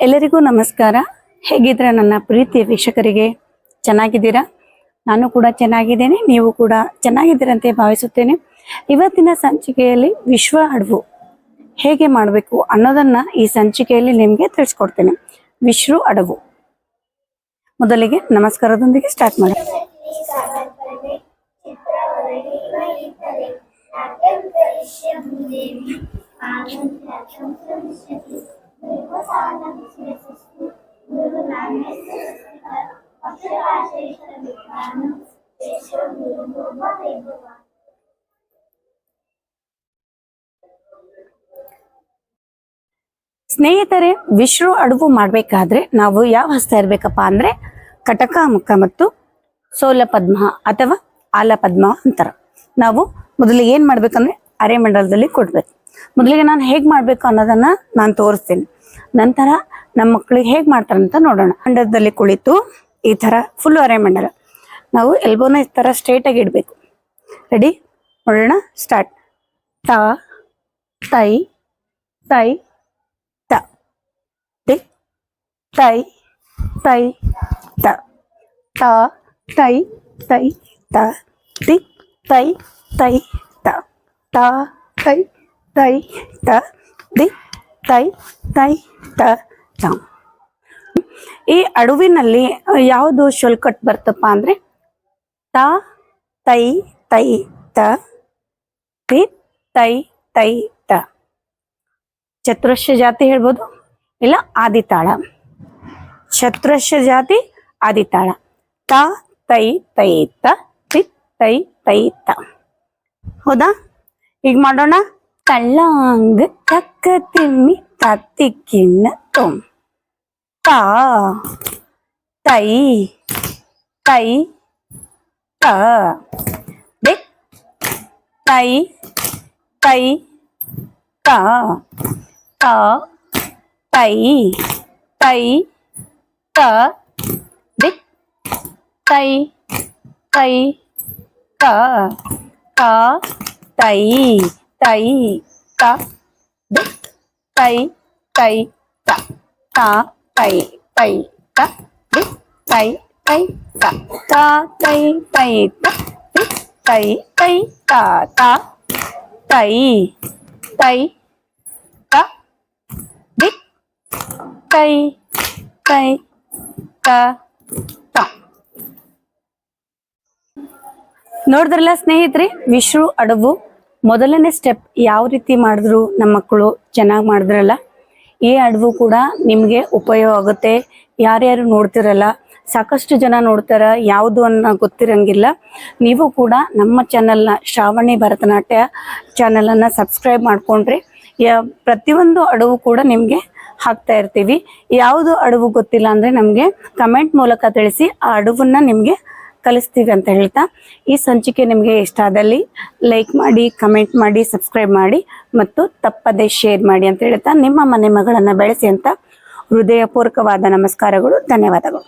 ಎಲ್ಲರಿಗೂ ನಮಸ್ಕಾರ. ಹೇಗಿದ್ರ ನನ್ನ ಪ್ರೀತಿಯ ವೀಕ್ಷಕರಿಗೆ? ಚೆನ್ನಾಗಿದ್ದೀರಾ? ನಾನು ಕೂಡ ಚೆನ್ನಾಗಿದ್ದೇನೆ, ನೀವು ಕೂಡ ಚೆನ್ನಾಗಿದ್ದೀರಂತೆ ಭಾವಿಸುತ್ತೇನೆ. ಇವತ್ತಿನ ಸಂಚಿಕೆಯಲ್ಲಿ ವಿಶ್ವ ಅಡವು ಹೇಗೆ ಮಾಡಬೇಕು ಅನ್ನೋದನ್ನ ಈ ಸಂಚಿಕೆಯಲ್ಲಿ ನಿಮಗೆ ತಿಳಿಸ್ಕೊಡ್ತೇನೆ. ವಿಶ್ವ ಅಡವು. ಮೊದಲಿಗೆ ನಮಸ್ಕಾರದೊಂದಿಗೆ ಸ್ಟಾರ್ಟ್ ಮಾಡಿ ಸ್ನೇಹಿತರೆ ವಿಶ್ವ ಅಡುಗು ಮಾಡಬೇಕಾದ್ರೆ ನಾವು ಯಾವ ಹಸ್ತ ಇರಬೇಕಪ್ಪ ಅಂದ್ರೆ ಕಟಕಾಮುಖ ಮತ್ತು ಸೋಲ ಪದ್ಮ ಅಥವಾ ಆಲ ಪದ್ಮ ಅಂತಾರ. ನಾವು ಮೊದಲಿಗೆ ಏನ್ ಮಾಡ್ಬೇಕಂದ್ರೆ ಅರೆಮಂಡಲದಲ್ಲಿ ಕೊಡ್ಬೇಕು. ಮೊದಲಿಗೆ ನಾನು ಹೇಗ್ ಮಾಡ್ಬೇಕು ಅನ್ನೋದನ್ನ ನಾನು ತೋರಿಸ್ತೀನಿ. ನಂತರ ನಮ್ಮ ಮಕ್ಕಳಿಗೆ ಹೇಗೆ ಅಂತ ನೋಡೋಣ. ಮಂಡದಲ್ಲಿ ಕುಳಿತು ಈ ಥರ ಫುಲ್ ಅರೆಮಂಡಲ ನಾವು ಎಲ್ಬೋನ ಈ ಥರ ಸ್ಟ್ರೇಟಾಗಿ ಇಡಬೇಕು. ರೆಡಿ ನೋಡೋಣ ಸ್ಟಾರ್ಟ್ ತ, ತೈ ತೈ, ತ. ಟಿ ತೈ ತೈ, ತ. ತ, ತೈ ತೈ, ತ. ಟಿ ತೈ ತೈ, ತ. ತ, ತೈ ತೈ, ತ. ಡಿ ತೈ ತೈ, ತ ತ. ಈ ಅಡುವಿನಲ್ಲಿ ಯಾವುದು ಶೊಲ್ಕಟ್ ಬರ್ತಪ್ಪ ಅಂದ್ರೆ, ತ, ತೈ ತೈ, ತ ಪಿ ತೈ ತೈ, ತ. ಚತುರಶ್ಯ ಜಾತಿ ಹೇಳ್ಬೋದು, ಇಲ್ಲ ಆದಿತಾಳ. ಚತುರಶ್ಯ ಜಾತಿ, ಆದಿತಾಳ. ತ, ತೈ ತೈ, ತ, ತಿ, ತೈ ತೈ, ತ. ಹೌದಾ? ಈಗ ಮಾಡೋಣ. ಕಳ್ಳಾಂಗ್ ತಕ್ಕ ತಿಮ್ಮಿ ತತ್ತಿಕ್ಕಿನ್ನ ತೊಂ ತ ತೈ ತೈ ತ ದಿಕ್ ತೈ ತೈ ತ ತ ತೈ ತೈ ತ ದಿಕ್ ತೈ ತೈ ತ ತ ತೈ ತೈ ತ ತೈ ತೈ ತ. ತ ತೈ ತೈ ತ ತೈ ತೈ ತ. ತ ತೈ ತೈ ತ ತೈ ತೈ ತ. ತ ತೈ ತೈ ತ ದಿ ತೈ ತೈ ತ ತ. ನೋಡಿದ್ರಲ್ಲ ಸ್ನೇಹಿತರೆ ವಿಶ್ರು ಅಡವು ಮೊದಲನೇ ಸ್ಟೆಪ್ ಯಾವ ರೀತಿ ಮಾಡಿದ್ರು ನಮ್ಮ ಮಕ್ಕಳು ಚೆನ್ನಾಗಿ ಮಾಡಿದ್ರಲ್ಲ, ಈ ಅಡವು ಕೂಡ ನಿಮಗೆ ಉಪಯೋಗ ಆಗುತ್ತೆ. ಯಾರ್ಯಾರು ನೋಡ್ತಿರಲ್ಲ, ಸಾಕಷ್ಟು ಜನ ನೋಡ್ತಾರ, ಯಾವುದು ಅನ್ನ ಗೊತ್ತಿರಂಗಿಲ್ಲ. ನೀವು ಕೂಡ ನಮ್ಮ ಚಾನಲ್ನ ಶ್ರಾವಣಿ ಭರತನಾಟ್ಯ ಚಾನಲನ್ನು ಸಬ್ಸ್ಕ್ರೈಬ್ ಮಾಡ್ಕೊಂಡ್ರೆ ಪ್ರತಿಯೊಂದು ಅಡವು ಕೂಡ ನಿಮಗೆ ಹಾಕ್ತಾ ಇರ್ತೀವಿ. ಯಾವುದು ಅಡವು ಗೊತ್ತಿಲ್ಲ ಅಂದರೆ ನಮಗೆ ಕಮೆಂಟ್ ಮೂಲಕ ತಿಳಿಸಿ ಆ ಅಡವನ್ನ ನಿಮಗೆ ಕಲಿಸ್ತೀವಿ ಅಂತ ಹೇಳ್ತಾ ಈ ಸಂಚಿಕೆ ನಿಮಗೆ ಇಷ್ಟ ಆದಲ್ಲಿ ಲೈಕ್ ಮಾಡಿ ಕಮೆಂಟ್ ಮಾಡಿ ಸಬ್ಸ್ಕ್ರೈಬ್ ಮಾಡಿ ಮತ್ತು ತಪ್ಪದೆ ಶೇರ್ ಮಾಡಿ ಅಂತ ಹೇಳ್ತಾ ನಿಮ್ಮ ಮನೆ ಮಗಳನ್ನು ಬೆಳೆಸಿ ಅಂತ ಹೃದಯಪೂರ್ವಕವಾದ ನಮಸ್ಕಾರಗಳು, ಧನ್ಯವಾದಗಳು.